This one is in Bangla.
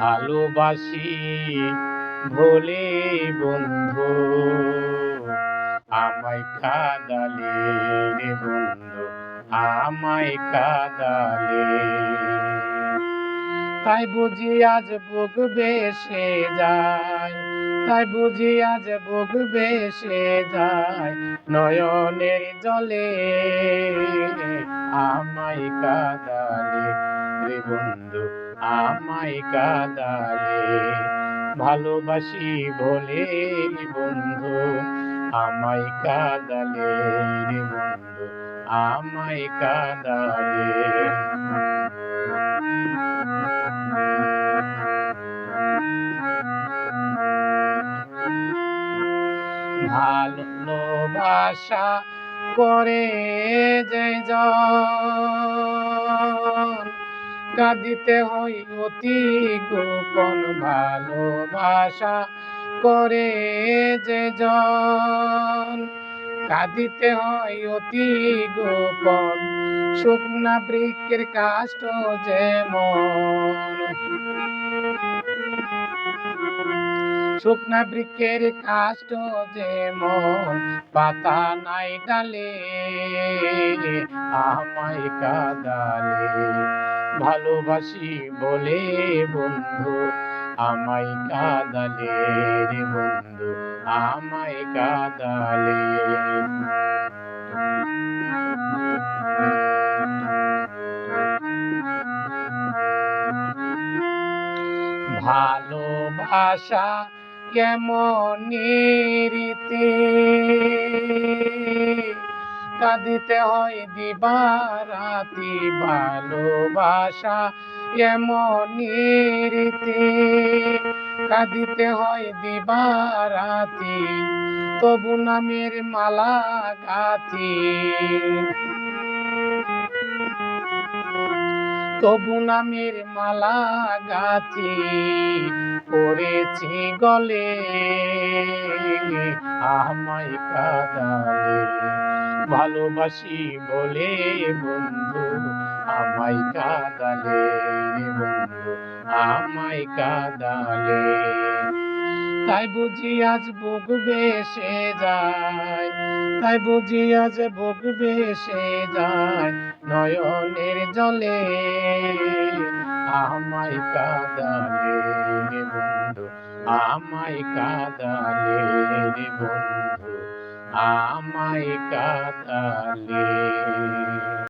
ভালোবাসি। ভোলে বন্ধু, আমায় কাদালে রে বন্ধু, আমায় কাদালে। তাই বুঝি আজ বুক বেসে যায়, তাই বুঝি আজ বুক বেসে যায়, নয়নের জলে আমায় কাদালে। বন্ধু, আমায় কাদালে। ভালোবাসি বলে বন্ধু, আমায় কাদালে রে বন্ধু, আমায় কাদালে। ভালোবাসা করে যে কাঁদিতে হই অতি গোপন ভালোবাসা করে যে জন। কাঁদিতে হয় অতি গোপন, শুকনা বৃক্ষের কাষ্ট যেমন শুকনা বৃক্ষের কাষ্ট যেমন পাতা নাই ডালে, আমায় কাদালে। ভালোবাসি বলে বন্ধু। আমায় কাদালে রে বন্ধু আমায় কাদালে। ভালোবাসা কেমন রীতি কাঁদিতে হয় দিবারাতি, ভালোবাসা এমন রীতি। কাঁদিতে হয় দিবারাতি, তবু নামের মালা গাতি তবু নামের মালা গাছি পড়েছি গলে। আমায় কাদালে ভালোবাসি বলে বন্ধু, আমায় কাদালে বন্ধু, আমায় কাদালে। তাই বুঝি আজ বুক বেসে যায়, তাই বুঝি আজ বুক বেসে যায় নয়নের জলে। আমায় কাদালে বন্ধু, আমায় কাদালে বন্ধু। আমায় কাদালে।